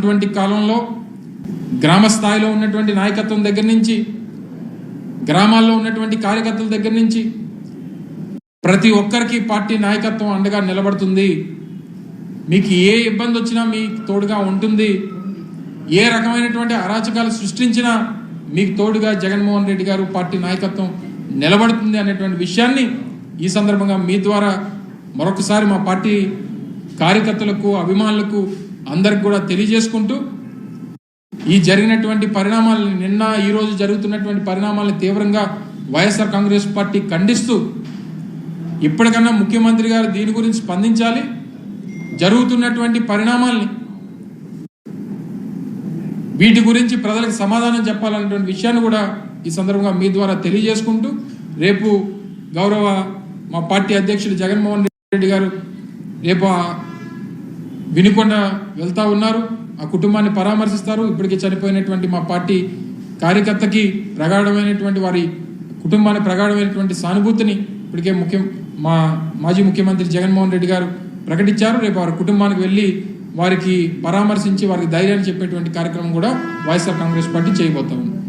ఉన్నటువంటి కాలంలో గ్రామ స్థాయిలో ఉన్నటువంటి నాయకత్వం దగ్గర నుంచి గ్రామాల్లో ఉన్నటువంటి కార్యకర్తల దగ్గర నుంచి ప్రతి ఒక్కరికి పార్టీ నాయకత్వం అండగా నిలబడుతుంది. మీకు ఏ ఇబ్బంది వచ్చినా మీకు తోడుగా ఉంటుంది. ఏ రకమైనటువంటి అరాచకాలు సృష్టించినా మీకు తోడుగా జగన్మోహన్ రెడ్డి గారు పార్టీ నాయకత్వం నిలబడుతుంది అనేటువంటి విషయాన్ని ఈ సందర్భంగా మీ ద్వారా మరొకసారి మా పార్టీ కార్యకర్తలకు అభిమానులకు అందరికి కూడా తెలియజేసుకుంటూ ఈ జరిగినటువంటి పరిణామాలను నిన్న ఈ రోజు జరుగుతున్నటువంటి పరిణామాలను తీవ్రంగా వైఎస్ఆర్ కాంగ్రెస్ పార్టీ ఖండిస్తూ ఇప్పటికన్నా ముఖ్యమంత్రి గారు దీని గురించి స్పందించాలి. జరుగుతున్నటువంటి పరిణామాల్ని వీటి గురించి ప్రజలకు సమాధానం చెప్పాలన్నటువంటి విషయాన్ని కూడా ఈ సందర్భంగా మీ ద్వారా తెలియజేసుకుంటూ రేపు గౌరవ మా పార్టీ అధ్యక్షుడు జగన్మోహన్ రెడ్డి గారు రేపు వినుకొండ వెళ్తా ఉన్నారు. ఆ కుటుంబాన్ని పరామర్శిస్తారు. ఇప్పటికే చనిపోయినటువంటి మా పార్టీ కార్యకర్తకి ప్రగాఢమైనటువంటి వారి కుటుంబానికి ప్రగాఢమైనటువంటి సానుభూతిని ఇప్పటికే ముఖ్యం మా మాజీ ముఖ్యమంత్రి జగన్మోహన్ రెడ్డి గారు ప్రకటించారు. రేపు వారి కుటుంబానికి వెళ్ళి వారికి పరామర్శించి వారికి ధైర్యాన్ని చెప్పేటువంటి కార్యక్రమం కూడా వైఎస్ఆర్ కాంగ్రెస్ పార్టీ చేయబోతా ఉంది.